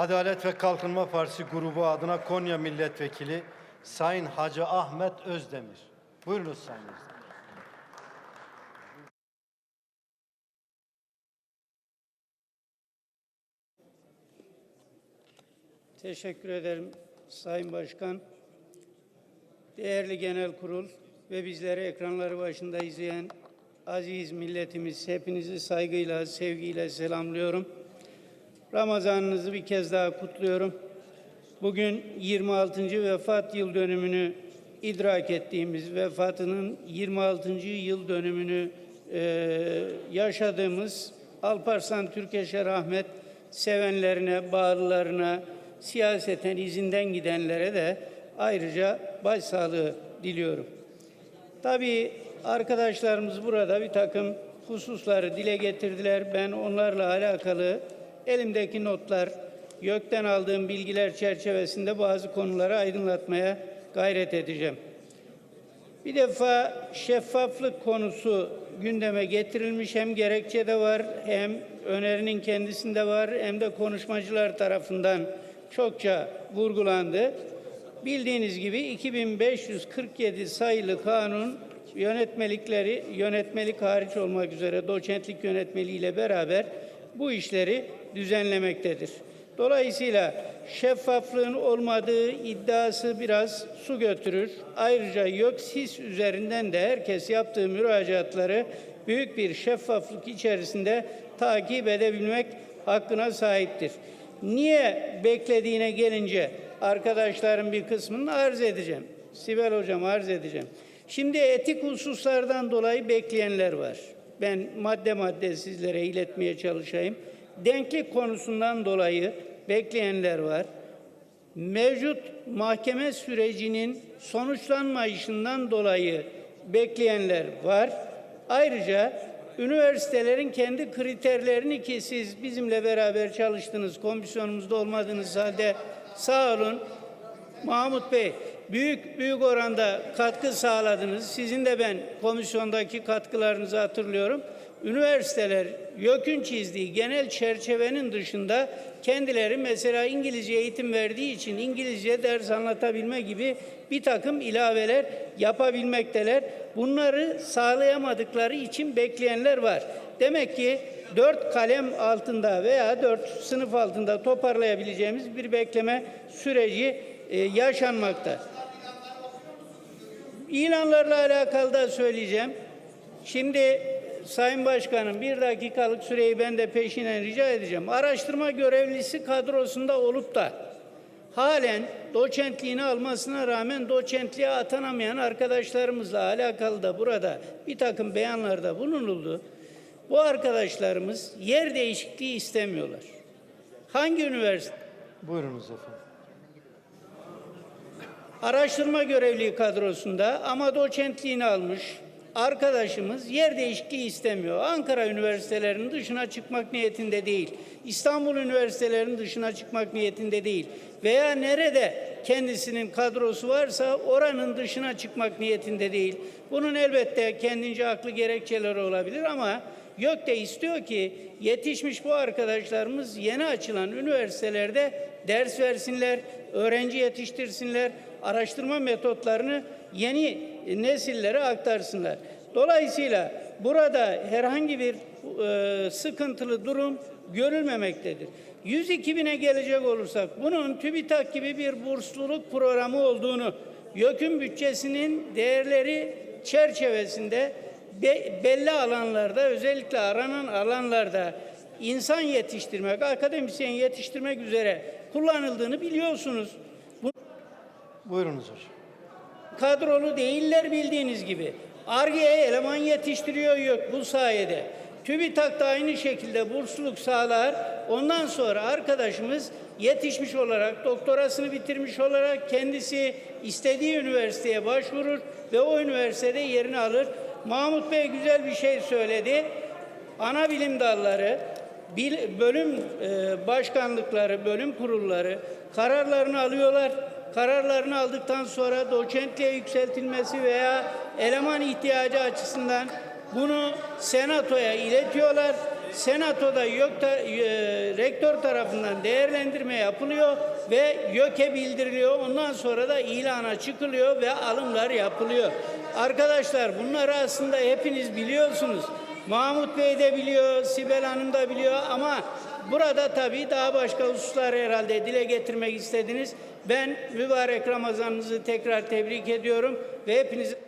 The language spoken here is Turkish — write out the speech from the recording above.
Adalet ve Kalkınma Partisi grubu adına Konya Milletvekili Sayın Hacı Ahmet Özdemir. Buyurunuz Sayın Özdemir. Teşekkür ederim Sayın Başkan. Değerli Genel Kurul ve bizleri ekranları başında izleyen aziz milletimiz hepinizi saygıyla, sevgiyle selamlıyorum. Ramazanınızı bir kez daha kutluyorum. Bugün 26. vefat yıl dönümünü idrak ettiğimiz, vefatının 26. yıl dönümünü eee, yaşadığımız Alparslan Türkeş'e rahmet sevenlerine, bağlılarına, siyaseten izinden gidenlere de ayrıca başsağlığı diliyorum. Tabii arkadaşlarımız burada bir takım hususları dile getirdiler. Ben onlarla alakalı elimdeki notlar, YÖK'ten aldığım bilgiler çerçevesinde bazı konuları aydınlatmaya gayret edeceğim. Bir defa şeffaflık konusu gündeme getirilmiş hem gerekçede var hem önerinin kendisinde var hem de konuşmacılar tarafından çokça vurgulandı. Bildiğiniz gibi 2547 sayılı kanun yönetmelikleri yönetmelik hariç olmak üzere doçentlik yönetmeliğiyle beraber bu işleri düzenlemektedir. Dolayısıyla şeffaflığın olmadığı iddiası biraz su götürür. Ayrıca YÖKSİS üzerinden de herkes yaptığı müracaatları büyük bir şeffaflık içerisinde takip edebilmek hakkına sahiptir. Niye beklediğine gelince arkadaşların bir kısmını arz edeceğim. Sibel Hocam arz edeceğim. Şimdi etik hususlardan dolayı bekleyenler var. Ben madde madde sizlere iletmeye çalışayım. Denklik konusundan dolayı bekleyenler var. Mevcut mahkeme sürecinin sonuçlanmayışından dolayı bekleyenler var. Ayrıca üniversitelerin kendi kriterlerini ki siz bizimle beraber çalıştınız, komisyonumuzda olmadığınız halde sağ olun. Mahmut Bey, büyük büyük oranda katkı sağladınız. Sizin de ben komisyondaki katkılarınızı hatırlıyorum. Üniversiteler YÖK'ün çizdiği genel çerçevenin dışında kendileri mesela İngilizce eğitim verdiği için İngilizce ders anlatabilme gibi bir takım ilaveler yapabilmekteler. Bunları sağlayamadıkları için bekleyenler var. Demek ki dört kalem altında veya dört sınıf altında toparlayabileceğimiz bir bekleme süreci e, yaşanmakta. İlanlarla alakalı da söyleyeceğim. Şimdi Sayın Başkanım bir dakikalık süreyi ben de peşinen rica edeceğim. Araştırma görevlisi kadrosunda olup da halen doçentliğini almasına rağmen doçentliğe atanamayan arkadaşlarımızla alakalı da burada bir takım beyanlarda bulunuldu. Bu arkadaşlarımız yer değişikliği istemiyorlar. Hangi üniversite? Buyurunuz efendim. Araştırma görevliliği kadrosunda ama doçentliğini almış arkadaşımız yer değişikliği istemiyor. Ankara üniversitelerinin dışına çıkmak niyetinde değil. İstanbul üniversitelerinin dışına çıkmak niyetinde değil. Veya nerede kendisinin kadrosu varsa oranın dışına çıkmak niyetinde değil. Bunun elbette kendince haklı gerekçeleri olabilir ama YÖK de istiyor ki yetişmiş bu arkadaşlarımız yeni açılan üniversitelerde ders versinler, öğrenci yetiştirsinler, araştırma metotlarını yeni nesillere aktarsınlar. Dolayısıyla burada herhangi bir e, sıkıntılı durum görülmemektedir. 102 bine gelecek olursak bunun TÜBİTAK gibi bir bursluluk programı olduğunu, YÖK'ün bütçesinin değerleri çerçevesinde be- belli alanlarda özellikle aranan alanlarda insan yetiştirmek, akademisyen yetiştirmek üzere kullanıldığını biliyorsunuz. Bu Buyurunuz hocam. kadrolu değiller bildiğiniz gibi. Arge'ye eleman yetiştiriyor yok bu sayede. TÜBİTAK da aynı şekilde bursluluk sağlar. Ondan sonra arkadaşımız yetişmiş olarak, doktorasını bitirmiş olarak kendisi istediği üniversiteye başvurur ve o üniversitede yerini alır. Mahmut Bey güzel bir şey söyledi. Ana bilim dalları, bil- bölüm e, başkanlıkları, bölüm kurulları kararlarını alıyorlar. Kararlarını aldıktan sonra doçentliğe yükseltilmesi veya eleman ihtiyacı açısından bunu senatoya iletiyorlar Senatoda YÖK ta- e, rektör tarafından değerlendirme yapılıyor ve YÖK'e bildiriliyor. Ondan sonra da ilana çıkılıyor ve alımlar yapılıyor. Arkadaşlar bunları aslında hepiniz biliyorsunuz. Mahmut Bey de biliyor, Sibel Hanım da biliyor ama burada tabii daha başka hususlar herhalde dile getirmek istediniz. Ben mübarek Ramazanınızı tekrar tebrik ediyorum ve hepinize